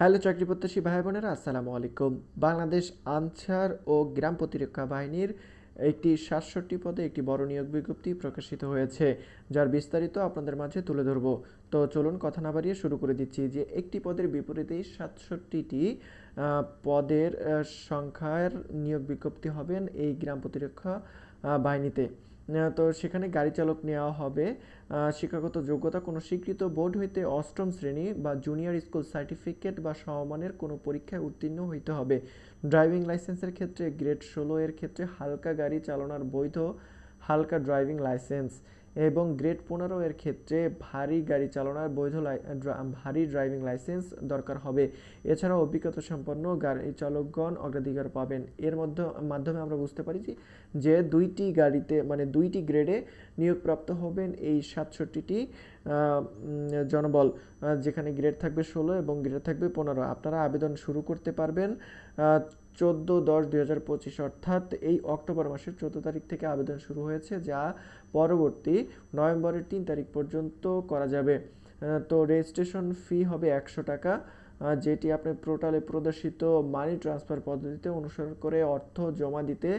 Hello চাকরি প্রত্যাশী ভাই বোনেরা, আসসালামু আলাইকুম। বাংলাদেশ আনসার ও গ্রাম প্রতিরক্ষা বাহিনীর একটি সাতষট্টি পদে একটি বড় নিয়োগ বিজ্ঞপ্তি প্রকাশিত হয়েছে, যার বিস্তারিত আপনাদের মাঝে তুলে ধরবো। তো চলুন কথা না বাড়িয়ে শুরু করে দিচ্ছি যে একটি পদের বিপরীতেই সাতষট্টিটি পদের সংখ্যার নিয়োগ বিজ্ঞপ্তি হবেন এই গ্রাম প্রতিরক্ষা বাহিনীতে। তো সেখানে গাড়ি চালক নেওয়া হবে। শিক্ষাগত যোগ্যতা, কোনো স্বীকৃত বোর্ড হইতে অষ্টম শ্রেণি বা জুনিয়র স্কুল সার্টিফিকেট বা সমমানের কোনো পরীক্ষায় উত্তীর্ণ হইতে হবে। ড্রাইভিং লাইসেন্সের ক্ষেত্রে গ্রেড ষোলো এর ক্ষেত্রে হালকা গাড়ি চালানোর বৈধ হালকা ড্রাইভিং লাইসেন্স এবং গ্রেড পনেরো এর ক্ষেত্রে ভারী গাড়ি চালানোর বৈধ ভারী ড্রাইভিং লাইসেন্স দরকার হবে। এছাড়াও অভিজ্ঞতা সম্পন্ন গাড়ি চালকগণ অগ্রাধিকার পাবেন। এর মধ্যে মাধ্যমে আমরা বুঝতে পারি যে যে দুইটি গাড়িতে মানে দুইটি গ্রেডে নিয়োগপ্রাপ্ত হবেন এই সাতষট্টিটি জনবল যেখানে গ্রেড থাকবে ষোলো এবং গ্রেড থাকবে পনেরো। আপনারা আবেদন শুরু করতে পারবেন চোদ্দ দশ দুই হাজার পঁচিশ অর্থাৎ এই অক্টোবর মাসের চোদ্দ তারিখ থেকে আবেদন শুরু হয়েছে, যা পরবর্তী নভেম্বরের তিন তারিখ পর্যন্ত করা যাবে। তো রেজিস্ট্রেশন ফি হবে একশো টাকা যেটি আপনি পোর্টালে প্রদর্শিত মানি ট্রান্সফার পদ্ধতিতে অনুসরণ করে অর্থ জমা দিতে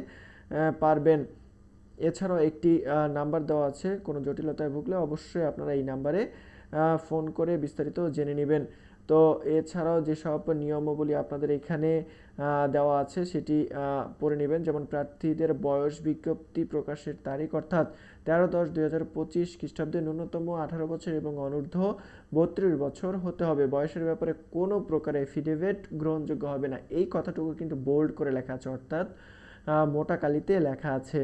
পারবেন। এছাড়াও একটি নাম্বার দেওয়া আছে, কোনো জটিলতায় ভুগলে অবশ্যই আপনারা এই নাম্বারে ফোন করে বিস্তারিত জেনে নেবেন। তো এছাড়াও যেসব নিয়মাবলী আপনাদের এখানে দেওয়া আছে সেটি পড়ে নেবেন। যেমন প্রার্থীদের বয়স বিজ্ঞপ্তি প্রকাশের তারিখ, অর্থাৎ তেরো দশ দুই হাজার পঁচিশ খ্রিস্টাব্দে ন্যূনতম আঠারো বছর এবং অনূর্ধ্ব বত্রিশ বছর হতে হবে। বয়সের ব্যাপারে কোনো প্রকার এফিডেভিট গ্রহণযোগ্য হবে না। এই কথাটুকু কিন্তু বোল্ড করে লেখা আছে, অর্থাৎ মোটা কালিতে লেখা আছে।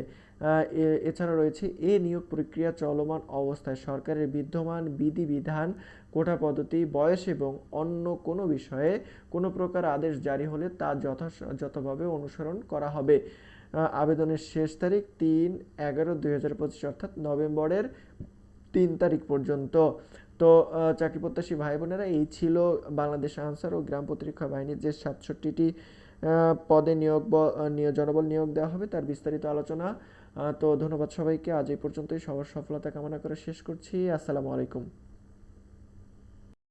এছাড়া রয়েছে, এ নিয়োগ প্রক্রিয়া চলমান অবস্থায় সরকারের বিদ্যমান বিধিবিধান, কোটা পদ্ধতি, বয়স এবং অন্য কোনো বিষয়ে কোনো প্রকার আদেশ জারি হলে তা যথাযথভাবে অনুসরণ করা হবে। আবেদনের শেষ তারিখ তিন এগারো দুই হাজার পঁচিশ, অর্থাৎ নভেম্বরের তিন তারিখ পর্যন্ত। তো চাকরি প্রত্যাশী ভাই বোনেরা এই ছিল বাংলাদেশ আনসার ও গ্রাম প্রতিরক্ষা বাহিনীর যে সাতষট্টিটি পদে নিয়োগ জনবল নিয়োগ দেওয়া হবে, তার বিস্তারিত আলোচনা। তো ধন্যবাদ সবাইকে। আজ এই পর্যন্তই। সবার সফলতা কামনা করে শেষ করছি। আসসালামু আলাইকুম।